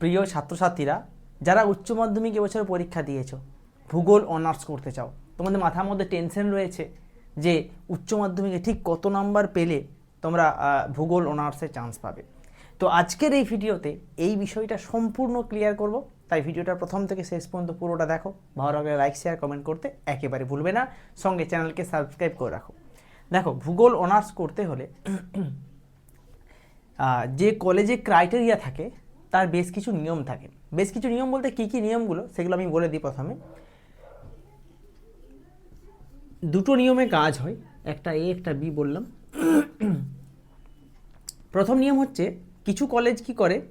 প্রিয় ছাত্রছাত্রীরা, যারা উচ্চ মাধ্যমিক এবছর পরীক্ষা দিয়েছ, ভূগোল, অনার্স করতে চাও, তোমাদের মাথার মধ্যে টেনশন রয়েছে যে উচ্চ মাধ্যমিকে ঠিক কত নাম্বার পেলে তোমরা ভূগোল, অনার্সে চান্স পাবে। তো আজকের এই ভিডিওতে এই বিষয়টা সম্পূর্ণ ক্লিয়ার করব। তাই ভিডিওটা প্রথম থেকে শেষ পর্যন্ত পুরোটা দেখো। ভালো লাগলে লাইক শেয়ার কমেন্ট করতে একেবারে ভুলবে না। সঙ্গে চ্যানেলকে সাবস্ক্রাইব করে রাখো। দেখো, ভূগোল, অনার্স করতে হলে যে কলেজে ক্রাইটেরিয়া থাকে তার বেশ কিছু নিয়ম থাকে। বেশ কিছু নিয়ম বলতে কী কী নিয়মগুলো, সেগুলো আমি বলে দিই প্রথমে। দুটো নিয়মে কাজ হয়, একটা এ, একটা বি বললাম। প্রথম নিয়ম হচ্ছে, কিছু কলেজ কি করে?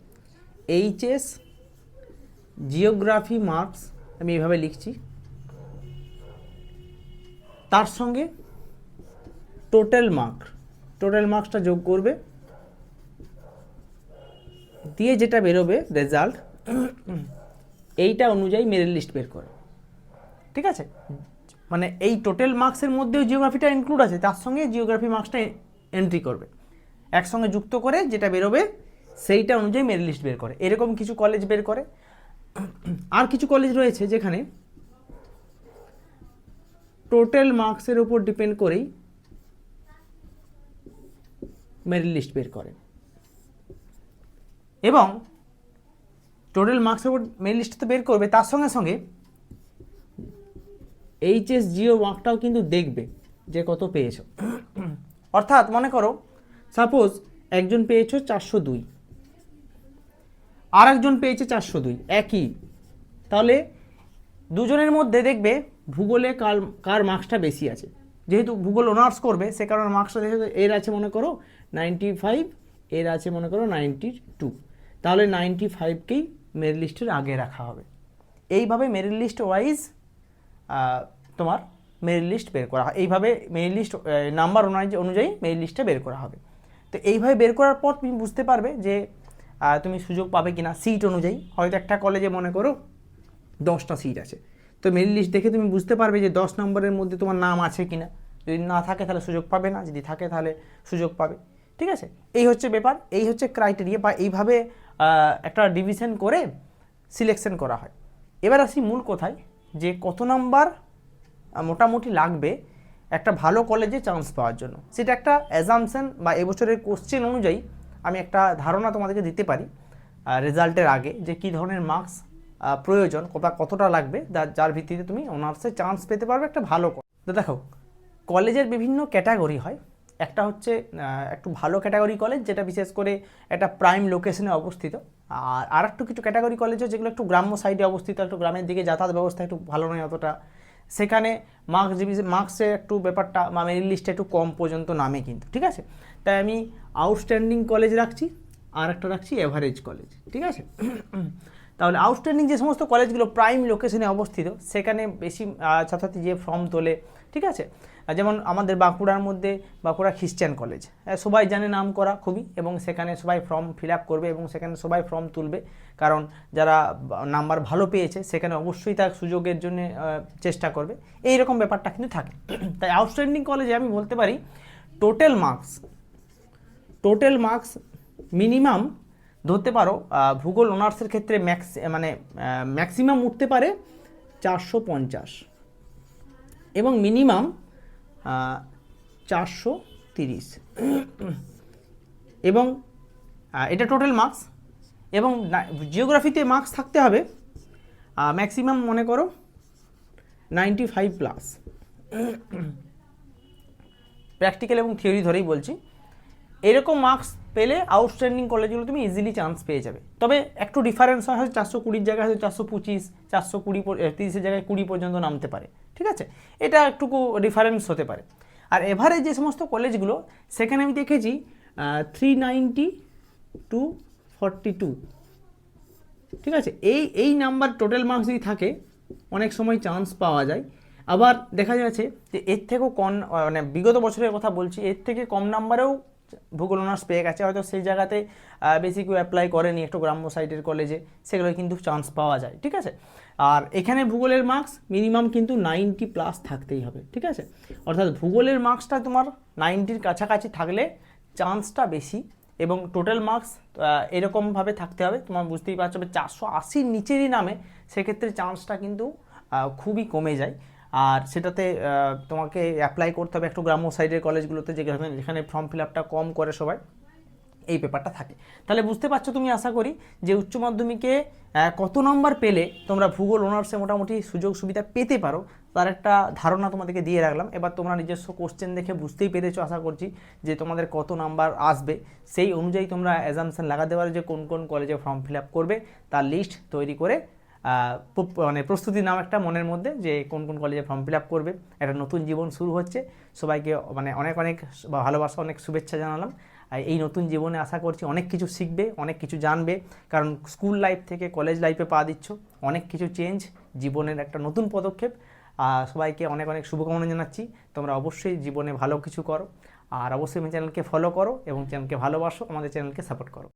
এইচএস জিওগ্রাফি মার্কস আমি এইভাবে লিখছি। তার সঙ্গে টোটাল মার্ক টোটাল মার্কসটা যোগ করবে। দিয়ে যেটা বেরোবে রেজাল্ট এইটা অনুযায়ী মেরিট লিস্ট বের করে। ঠিক আছে? মানে এই টোটাল মার্কসের মধ্যেও জিওগ্রাফিটা ইনক্লুড আছে, তার সঙ্গে জিওগ্রাফি মার্কসটা এন্ট্রি করবে। একসঙ্গে যুক্ত করে যেটা বেরোবে, সেইটা অনুযায়ী মেরিট লিস্ট বের করে। এরকম কিছু কলেজ বের করে। আর কিছু কলেজ রয়েছে যেখানে টোটাল মার্কসের উপর ডিপেন্ড করেই মেরিট লিস্ট বের করে। এবং টোটাল মার্কসের উপর মেরিট লিস্ট তো বের করবে, তার সঙ্গে সঙ্গে এইচএস জিও মার্কটাও কিন্তু দেখবে যে কত পেয়েছ। অর্থাৎ মনে করো সাপোজ একজন পেয়েছ চারশো দুই আর একজন পেয়েছে চারশো দুই, একই। তাহলে দুজনের মধ্যে দেখবে ভূগোলে কার কার মার্কসটা বেশি আছে। যেহেতু ভূগোল অনার্স করবে, সে কারণে মার্কসটা দেখে এর আছে মনে করো নাইনটি ফাইভ এর আছে মনে করো নাইনটি টু তাহলে নাইনটি ফাইভকেই মেরিট লিস্টের আগে রাখা হবে। এইভাবে মেরিট লিস্ট ওয়াইজ তোমার মেরিট লিস্ট বের করা হয়। এইভাবে মেরিট লিস্ট নাম্বার অনুযায়ী মেরিট লিস্টটা বের করা হবে। তো এইভাবে বের করার পর তুমি বুঝতে পারবে যে তুমি সুযোগ পাবে কি না সিট অনুযায়ী। হয়তো একটা কলেজে মনে করো দশটা সিট আছে। তো মেরিট লিস্ট দেখে তুমি বুঝতে পারবে যে দশ নম্বরের মধ্যে তোমার নাম আছে কি না যদি না থাকে তাহলে সুযোগ পাবে না, যদি থাকে তাহলে সুযোগ পাবে। ঠিক আছে? এই হচ্ছে ব্যাপার, এই হচ্ছে ক্রাইটেরিয়া বা এইভাবে একটা ডিভিশন করে সিলেকশন করা হয়। এবার আসি মূল কোথায়, যে কত নাম্বার মোটামুটি লাগবে একটা ভালো কলেজে চান্স পাওয়ার জন্য। সেটা একটা অ্যাজামশন বা এবছরের কোশ্চেন অনুযায়ী আমি একটা ধারণা তোমাদেরকে দিতে পারি রেজাল্টের আগে, যে কী ধরনের মার্কস প্রয়োজন কত কতটা লাগবে যার ভিত্তিতে তুমি অনার্সে চান্স পেতে পারবে একটা ভালো তো দেখো কলেজের বিভিন্ন ক্যাটাগরি হয়। একটা হচ্ছে একটু ভালো ক্যাটাগরি কলেজ যেটা বিশেষ করে একটা প্রাইম লোকেশনে অবস্থিত। আর আর একটু কিছু ক্যাটাগরি কলেজ যেগুলো একটু গ্রাম্য সাইডে অবস্থিত, একটু গ্রামের দিকে যাতায়াত ব্যবস্থা একটু ভালো নয় অতটা। সেখানে মার্কস মার্কসের একটু ব্যাপারটা বা মেরিট লিস্টে একটু কম পর্যন্ত নামে কিন্তু, ঠিক আছে? তাই আমি আউটস্ট্যান্ডিং কলেজ রাখছি, আর একটা রাখছি এভারেজ কলেজ ঠিক আছে? তাহলে আউটস্ট্যান্ডিং যে সমস্ত কলেজগুলো প্রাইম লোকেশনে অবস্থিত, সেখানে বেশি ছাত্রছাত্রী যে ফর্ম তোলে ঠিক আছে? যেমন আমাদের বাঁকুড়ার মধ্যে বাঁকুড়া খ্রিস্টান কলেজ সবাই জানে নাম করা খুবই এবং সেখানে সবাই ফর্ম ফিল করবে এবং সেখানে সবাই ফর্ম তুলবে। কারণ যারা নাম্বার ভালো পেয়েছে, সেখানে অবশ্যই তার সুযোগের জন্য চেষ্টা করবে। এই রকম ব্যাপারটা কিন্তু থাকে। তাই আউটস্ট্যান্ডিং কলেজে আমি বলতে পারি total marks total marks minimum ধরতে পারো ভূগোল অনার্সের ক্ষেত্রে ম্যাক্স মানে ম্যাক্সিমাম উঠতে পারে চারশো পঞ্চাশ। এবং মিনিমাম চারশো তিরিশ। এবং এটা টোটাল মার্কস এবং জিওগ্রাফিতে মার্কস থাকতে হবে। ম্যাক্সিমাম মনে করো নাইনটি ফাইভ প্লাস প্র্যাকটিক্যাল এবং থিওরি ধরেই বলছি। এরকম মার্কস পেলে আউটস্ট্যান্ডিং কলেজগুলো তুমি ইজিলি চান্স পেয়ে যাবে। তবে একটু ডিফারেন্স হয় চারশো কুড়ির জায়গায় হয়তো চারশো পঁচিশ, চারশো কুড়ি তিরিশের জায়গায় কুড়ি পর্যন্ত নামতে পারে, ঠিক আছে? এটা একটুকু ডিফারেন্স হতে পারে। আর এভারেজ যে সমস্ত কলেজগুলো সেখানে আমি দেখেছি three ninety two forty two ঠিক আছে? এই এই নাম্বার টোটাল মার্কস যদি থাকে, অনেক সময় চান্স পাওয়া যায়। আবার দেখা যাচ্ছে যে এর থেকেও কম মানে বিগত বছরের কথা বলছি, এর থেকে কম নাম্বারেও ভূগোল অনার্স পেয়ে গেছে। হয়তো সেই জায়গাতে বেশি কেউ অ্যাপ্লাই করেনি একটু গ্রাম্য সাইডের কলেজে সেগুলো কিন্তু চান্স পাওয়া যায়, ঠিক আছে? আর এখানে ভূগোলের মার্কস মিনিমাম কিন্তু নাইনটি প্লাস থাকতেই হবে, ঠিক আছে? অর্থাৎ ভূগোলের মার্কসটা তোমার নাইনটির কাছাকাছি থাকলে চান্সটা বেশি এবং টোটাল মার্কস এরকমভাবে থাকতে হবে। তোমার বুঝতেই পারছ চারশো আশির নিচেরই নামে, সেক্ষেত্রে চান্সটা কিন্তু খুবই কমে যায়। আর সেটাতে তোমাকে অ্যাপ্লাই করতে হবে একটু গ্রাম্য সাইডের কলেজগুলোতে যেখানে যেখানে ফর্ম ফিল আপটা কম করে সবাই। এই পেপারটা থাকে। তাহলে বুঝতে পারছ তুমি, আশা করি, যে উচ্চ মাধ্যমিকে কত নম্বর পেলে তোমরা ভূগোল অনার্সে মোটামুটি সুযোগ সুবিধা পেতে পারো। তার একটা ধারণা তোমাদেরকে দিয়ে রাখলাম। এবার তোমরা নিজস্ব কোশ্চেন দেখে বুঝতেই পেরেছ, আশা করছি, যে তোমাদের কত নাম্বার আসবে। সেই অনুযায়ী তোমরা অ্যাজামশন লাগাতে পারো যে কোন কোন কলেজে ফর্ম ফিল আপ করবে। তার লিস্ট তৈরি করে মানে প্রস্তুতি নাও একটা মনের মধ্যে যে কোন কোন কলেজে ফর্ম ফিল আপ করবে। একটা নতুন জীবন শুরু হচ্ছে। সবাইকে মানে অনেক অনেক ভালোবাসা, অনেক শুভেচ্ছা জানালাম। এই নতুন জীবনে আশা করছি অনেক কিছু শিখবে, অনেক কিছু জানবে। কারণ স্কুল লাইফ থেকে কলেজ লাইফে পা দিচ্ছ। অনেক কিছু চেঞ্জ জীবনের একটা নতুন পদক্ষেপ। সবাইকে অনেক অনেক শুভকামনা জানাচ্ছি। তোমরা অবশ্যই জীবনে ভালো কিছু করো। আর অবশ্যই চ্যানেলকে ফলো করো এবং চ্যানেলকে ভালোবাসো, আমাদের চ্যানেলকে সাপোর্ট করো।